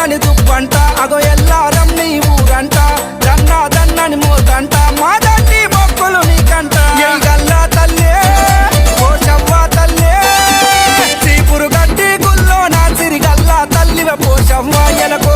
ఊరని దుబ్బంట అగో ఎల్లారం నీ ఊరంట. దన్నా దన్నని మోదంట మా దండి మొక్కులు నీకంట. గల్లా తల్లే ఓ చవ్వా తల్లే. చీపురు గడ్డి గుల్లో నా సిరిగల్లా తల్లివ పోషవ్వ ఎనకో